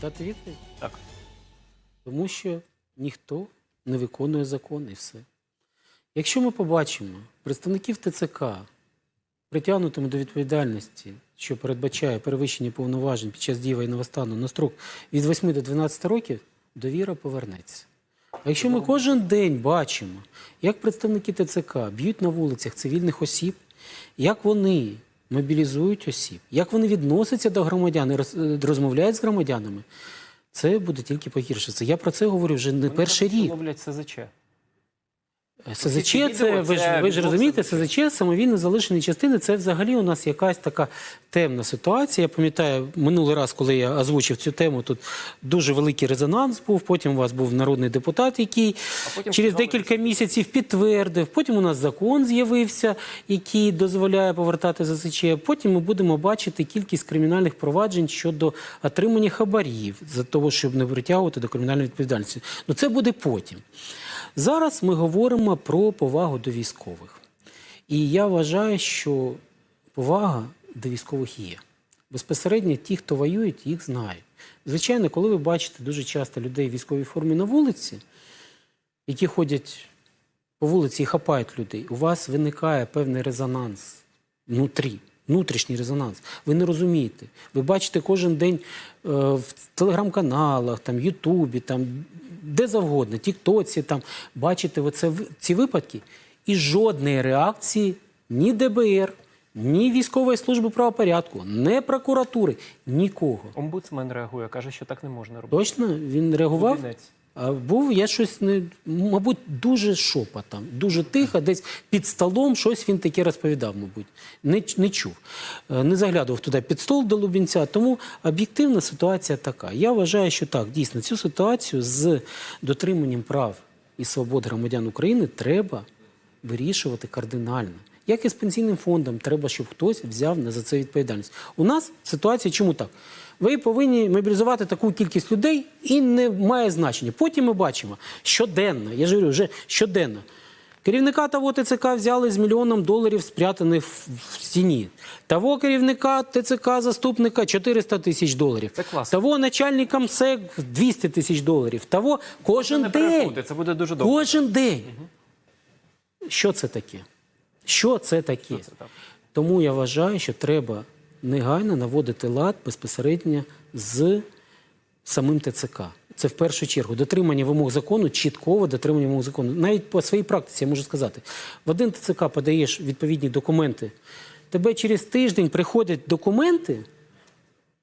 Дати відповідь? Так. Тому що ніхто не виконує закон і все. Якщо ми побачимо представників ТЦК притягнутими до відповідальності, що передбачає перевищення повноважень під час дії воєнного стану на строк від 8 до 12 років, довіра повернеться. А якщо ми кожен день бачимо, як представники ТЦК б'ють на вулицях цивільних осіб, як вони мобілізують осіб, як вони відносяться до громадян е, розмовляють з громадянами, це буде тільки погіршитися. Я про це говорю вже не перший рік. Ловлять СЗЧ. СЗЧ, ці це ви ж ви ж розумієте, СЗЧ. СЗЧ самовільно залишені частини. Це взагалі у нас якась така темна ситуація. Я пам'ятаю, минулий раз, коли я озвучив цю тему, тут дуже великий резонанс був. Потім у вас був народний депутат, який через декілька місяців підтвердив. Потім у нас закон з'явився, який дозволяє повертати СЗЧ. Потім ми будемо бачити кількість кримінальних проваджень щодо отримання хабарів за того, щоб не притягувати до кримінальної відповідальності. Ну це буде потім. Зараз ми говоримо про повагу до військових. І я вважаю, що повага до військових є. Безпосередньо ті, хто воюють, їх знають. Звичайно, коли ви бачите дуже часто людей в військовій формі на вулиці, які ходять по вулиці і хапають людей, у вас виникає певний резонанс внутрі, внутрішній резонанс. Ви не розумієте. Ви бачите кожен день е, в телеграм-каналах, там, Ютубі, там, де завгодно, Тіктоці, там, бачите оце, ці випадки, і жодної реакції ні ДБР, ні військової служби правопорядку, ні прокуратури, нікого. Омбудсмен реагує, каже, що так не можна робити. Точно він реагував? Лубінець. Був я щось не мабуть дуже шопотом, дуже тихо, десь під столом щось він таке розповідав, мабуть. Не, не чув. Е, Не заглядував туди під стол до Лубінця. Тому об'єктивна ситуація така. Я вважаю, що так, дійсно, цю ситуацію з дотриманням прав і свобод громадян України треба вирішувати кардинально. Як і з пенсійним фондом, треба, щоб хтось взяв на за це відповідальність. У нас ситуація чому так? Ви повинні мобілізувати таку кількість людей і не має значення. Потім ми бачимо щоденно, я ж говорю, вже щоденно. Керівника того ТЦК взяли з мільйоном доларів, спрятаних в, стіні. Того керівника ТЦК, заступника 400 тисяч доларів. Це класно. Того начальника МСЕК 200 тисяч доларів. Того кожен не день. це буде дуже довго. Кожен день. Що це таке? Що це таке? це так? Тому я вважаю, що треба негайно наводити лад безпосередньо з самим ТЦК. Це в першу чергу дотримання вимог закону, чіткове дотримання вимог закону. Навіть по своїй практиці я можу сказати: в один ТЦК подаєш відповідні документи, тебе через тиждень приходять документи,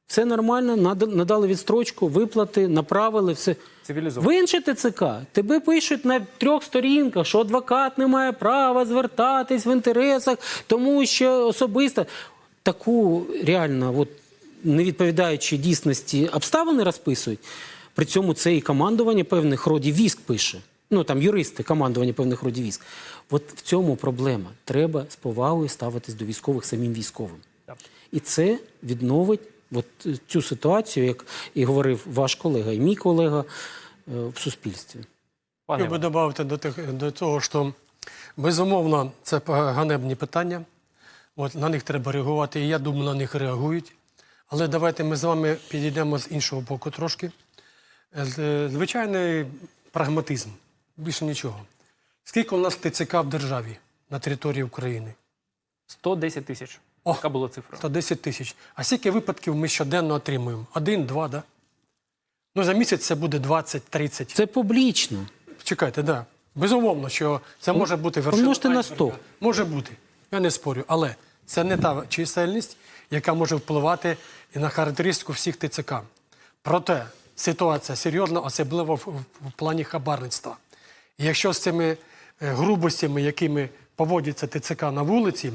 все нормально, нада- надали відстрочку, виплати, направили, все. В інше ТЦК тебе пишуть на трьох сторінках, що адвокат не має права звертатись в інтересах, тому що особисто таку реально, от, не відповідаючи дійсності, обставини розписують. При цьому це і командування певних родів військ пише. Ну там юристи, командування певних родів військ. От в цьому проблема. Треба з повагою ставитись до військових самим військовим. Так. І це відновить от цю ситуацію, як і говорив ваш колега, і мій колега е, в суспільстві. Пане Хотів би додати до, тих, до того, що безумовно це ганебні питання. От, на них треба реагувати, і я думаю, на них реагують. Але давайте ми з вами підійдемо з іншого боку трошки. Е, е, Звичайний прагматизм, більше нічого. Скільки у нас ТЦК в державі на території України? 110 тисяч. О! Така була цифра. 110 тисяч. А скільки випадків ми щоденно отримуємо? Один, два, да? Ну, за місяць це буде 20-30. Це публічно. Чекайте, да. Безумовно, що це може бути вершина. помножте на 100. Може бути. Я не спорю. Але це не та чисельність, яка може впливати і на характеристику всіх ТЦК. Проте ситуація серйозна, особливо в, плані хабарництва. І якщо з цими е, грубостями, якими поводяться ТЦК на вулиці,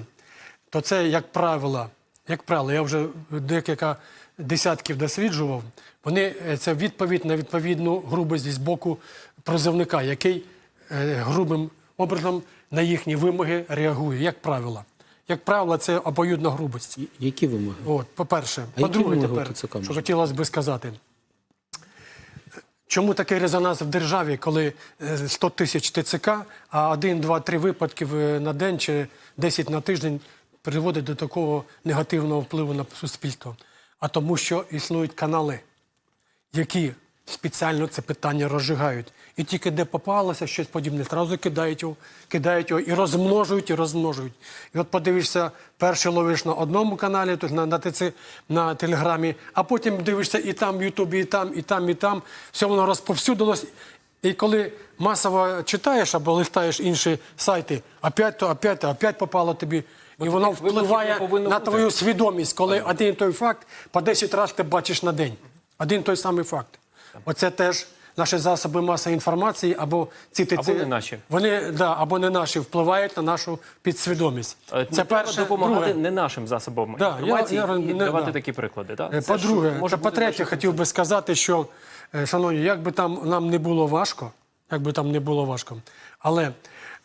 то це, як правило, як правило, я вже декілька десятків досліджував. Вони е, це відповідь на відповідну грубость з боку призовника, який е, грубим образом на їхні вимоги реагує, як правило. Як правило, це обоюдна грубость. Які вимоги? От, по-перше, по-друге, тепер, що хотілося би сказати. Чому такий резонанс в державі, коли е, 100 тисяч ТЦК, а 1, 2, 3 випадки на день чи 10 на тиждень приводить до такого негативного впливу на суспільство? А тому, що існують канали. які спеціально це питання розжигають. І тільки де попалося щось подібне, одразу кидають його, кидають його і розмножують, і розмножують. І от подивишся, перший ловиш на одному каналі, тут на, на, ТЦ, на телеграмі, а потім дивишся і там в Ютубі, і там, і там, і там. Все воно розповсюдилось. І коли масово читаєш або листаєш інші сайти, опять то, опять то, опять попало тобі. І воно впливає на твою свідомість, коли один той факт по 10 разів ти бачиш на день. Один той самий факт. Оце теж наші засоби масової інформації або ці Або не наші. Вони да, або не наші впливають на нашу підсвідомість. Е, Це треба перше. допомагати Друге. не нашим засобам Да, інформації я- я- і не- давати да. такі приклади. Так? Е, По-друге, може та по-третє, хотів би сказати, що, е, шановні, як би там нам не було важко, як би там не було важко, але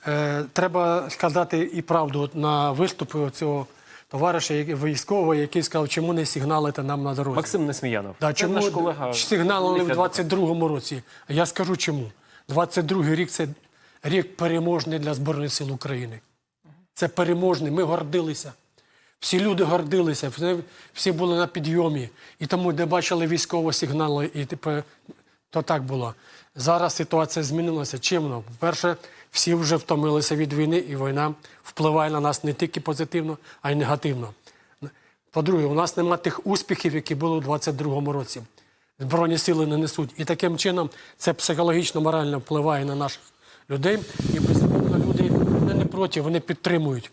е, треба сказати і правду на виступи цього товариша військового, який сказав, чому не сигналите нам на дорозі. Максим Несміянов. Да, чому наш колега. сигналили в Ліфет. 22-му році? Я скажу чому. 22-й рік це рік переможний для Збройних сил України. Це переможний. Ми гордилися. Всі люди гордилися, всі, були на підйомі. І тому, де бачили військові сигнали, і тепер то так було. Зараз ситуація змінилася. Чимно? По-перше, всі вже втомилися від війни, і війна впливає на нас не тільки позитивно, а й негативно. По-друге, у нас немає тих успіхів, які були у 22-му році. Збройні сили не несуть. І таким чином це психологічно, морально впливає на наших людей. І безумовно люди не проти, вони підтримують.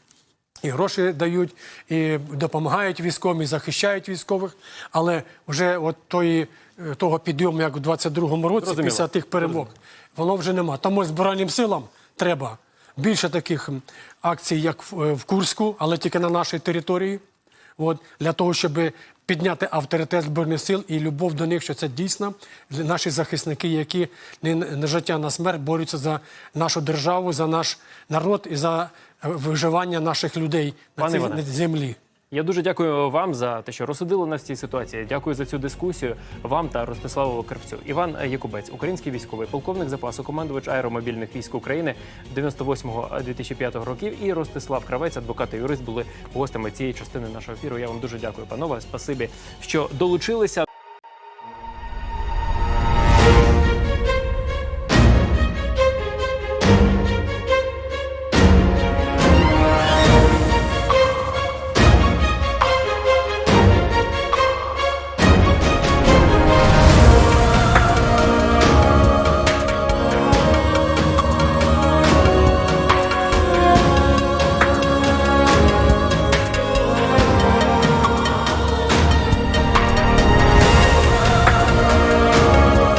І гроші дають, і допомагають військовим, і захищають військових. Але вже от тої, е, того підйому, як у 22-му році, Розуміло. після тих перемог, воно вже нема. Тому Збройним силам треба більше таких акцій, як в, е, в Курську, але тільки на нашій території. От, для того, щоб підняти авторитет Збройних сил і любов до них, що це дійсно наші захисники, які не на життя, на смерть борються за нашу державу, за наш народ і за е, виживання наших людей на Пане цій Іване. землі. Я дуже дякую вам за те, що розсудили нас в цій ситуації. Дякую за цю дискусію вам та Ростиславу Кравцю. Іван Якубець, український військовий, полковник запасу, командувач аеромобільних військ України 98-2005 років. І Ростислав Кравець, адвокат і юрист, були гостями цієї частини нашого ефіру. Я вам дуже дякую, панове. Спасибі, що долучилися.